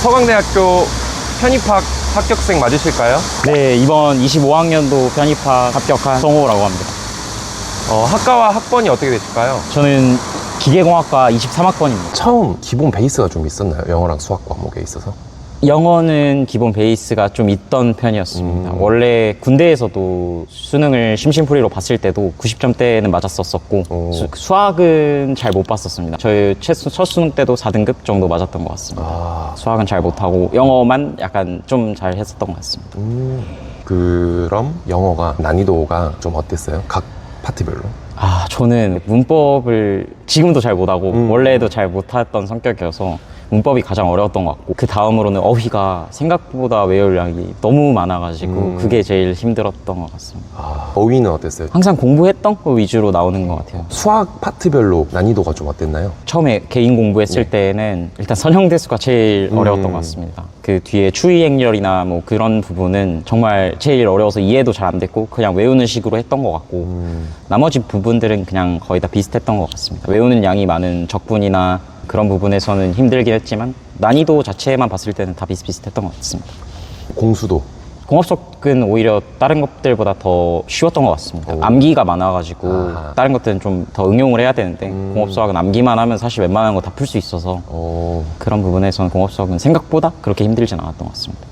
서강대학교 편입학 합격생 맞으실까요? 네, 이번 25학년도 편입학 합격한 성호라고 합니다. 어, 학과와 학번이 어떻게 되실까요? 저는 기계공학과 23학번입니다. 처음 기본 베이스가 좀 있었나요? 영어랑 수학 과목에 있어서? 영어는 기본 베이스가 좀 있던 편이었습니다. 원래 군대에서도 수능을 심심풀이로 봤을 때도 90점대는 맞았었었고 오. 수, 학은 잘 못 봤었습니다. 저희 최, 첫 수능 때도 4등급 정도 맞았던 것 같습니다. 아, 수학은 잘 못하고 영어만 약간 좀 잘 했었던 것 같습니다. 음. 그럼 영어가 난이도가 좀 어땠어요? 각 파트별로? 아, 저는 문법을 지금도 잘 못하고 음. 원래도 잘 못했던 성격이어서 문법이 가장 어려웠던 것 같고 그 다음으로는 어휘가 생각보다 외울 양이 너무 많아가지고 음. 그게 제일 힘들었던 것 같습니다. 아, 어휘는 어땠어요? 항상 공부했던 거 위주로 나오는 것 같아요. 수학 파트별로 난이도가 좀 어땠나요? 처음에 개인 공부했을 때는 일단 선형대수가 제일 음. 어려웠던 것 같습니다. 그 뒤에 추이행렬이나 뭐 그런 부분은 정말 제일 어려워서 이해도 잘 안 됐고 그냥 외우는 식으로 했던 것 같고 음. 나머지 부분들은 그냥 거의 다 비슷했던 것 같습니다. 외우는 양이 많은 적분이나 그런 부분에서는 힘들긴 했지만 난이도 자체만 봤을 때는 다 비슷비슷했던 것 같습니다. 공수도. 공업석은 오히려 다른 것들보다 더 쉬웠던 것 같습니다. 오. 암기가 많아가지고 아하. 다른 것들은 좀 더 응용을 해야 되는데 음. 공업수학은 암기만 하면 사실 웬만한 거 다 풀 수 있어서 어, 그런 부분에서는 공업수학은 생각보다 그렇게 힘들진 않았던 것 같습니다.